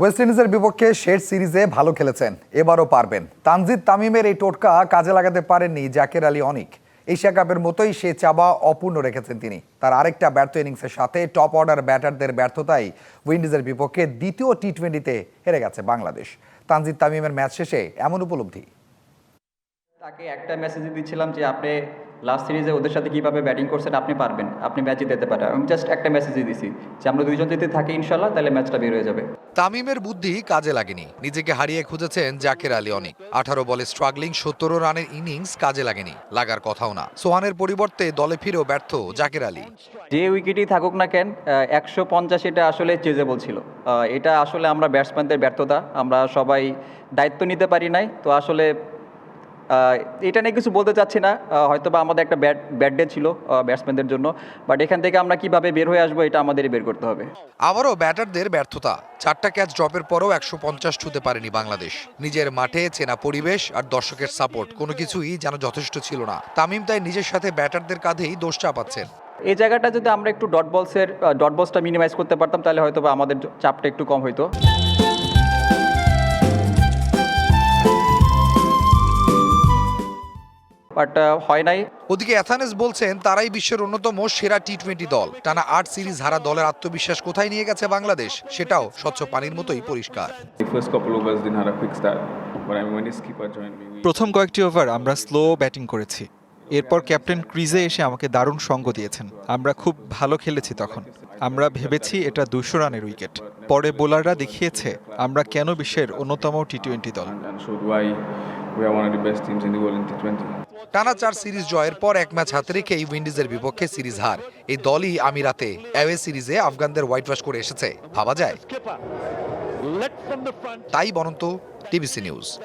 West ইন্ডিজের বিপক্ষে শেষ সিরিজে ভালো খেলেছেন, এবারও পারবেন। তানজিদ তামিমের এই টোটকা কাজে লাগাতে পারেননি জাকের আলী অনিক। এশিয়া কাপের মতোই সে চাবা অপূর্ণ রেখেছেন তিনি। তার আরেকটা ব্যর্থ ইনিংসের সাথে টপ অর্ডার ব্যাটারদের ব্যর্থতাই উইন্ডিজের বিপক্ষে দ্বিতীয় টি টোয়েন্টিতে হেরে গেছে বাংলাদেশ। তানজিদ তামিমের ম্যাচ শেষে এমন উপলব্ধি? তাকে একটা মেসেজ দিচ্ছিলাম যে আপনি লাস্ট সিরিজে ওদের সাথে কীভাবে ব্যাটিং করছেন আপনি পারবেন আপনি ম্যাচ জিতে পারেন। আমি জাস্ট একটা মেসেজই দিছি যে আমরা দুইজন যদি থাকি ইনশাল্লাহ তাহলে ম্যাচটা বের হয়ে যাবে। তামিমের বুদ্ধি কাজে লাগেনি। নিজেকে হারিয়ে খুঁজেছেন জাকের আলী অনেক। আঠারো বলে স্ট্রাগলিং সতেরো রানের ইনিংস কাজে লাগেনি। লাগার কথাও না। সোহানের পরিবর্তে দলে ফিরেও ব্যর্থ জাকের আলী। যে উইকেটই থাকুক না কেন একশো পঞ্চাশ এটা আসলে চেজেবল ছিল। এটা আসলে আমরা ব্যাটসম্যানদের ব্যর্থতা। আমরা সবাই দায়িত্ব নিতে পারি নাই। তো আসলে এটা নিয়ে কিছু বলতে চাচ্ছি না। হয়তো বা আমাদের একটা ব্যাট ব্যাড ডে ছিল ব্যাটসম্যানদের জন্য। বাট এখান থেকে আমরা কীভাবে বের হয়ে আসব এটা আমাদেরই বের করতে হবে। আবারও ব্যাটারদের ব্যর্থতা। চারটা ক্যাচ ড্রপের পরও একশো পঞ্চাশ ছুতে পারেনি বাংলাদেশ। নিজের মাঠে চেনা পরিবেশ আর দর্শকের সাপোর্ট কোনো কিছুই যেন যথেষ্ট ছিল না। তামিম তাই নিজের সাথে ব্যাটারদের কাঁধেই দোষ চাপাচ্ছেন। এই জায়গাটা যদি আমরা একটু ডট বলসের ডট বলসটা মিনিমাইজ করতে পারতাম তাহলে হয়তো বা আমাদের চাপটা একটু কম হইতো। বাট হয় নাই। ওদিকে অ্যাথানেস বলছেন তারাই বিশ্বের অন্যতম সেরা টি টোয়েন্টি দল। টানা আট সিরিজ হারা দলের আত্মবিশ্বাস কোথায় নিয়ে গেছে বাংলাদেশ? সেটাও স্বচ্ছ পানির মতোই পরিষ্কার। প্রথম কয়েকটি ওভার আমরা স্লো ব্যাটিং করেছি। এরপর ক্যাপ্টেন ক্রিজে এসে আমাকে দারুণ সঙ্গ দিয়েছেন। আমরা খুব ভালো খেলেছি তখন। আমরা ভেবেছি এটা দুশো রানের উইকেট। পরে বোলাররা দেখিয়েছে আমরা কেন বিশ্বের অন্যতম টি টোয়েন্টি দল and, and showed why we are one of the best teams in the world in T20. টানা চার সিরিজ জয়ের পর এক ম্যাচ হাতে রেখেই উইন্ডিজের বিপক্ষে সিরিজ হার। এই দলই আমিরাতে অ্যাওয়ে সিরিজে আফগানদের হোয়াইট ওয়াশ করে এসেছে ভাবা যায়। তাই বরন্ত টিভিসি নিউজ।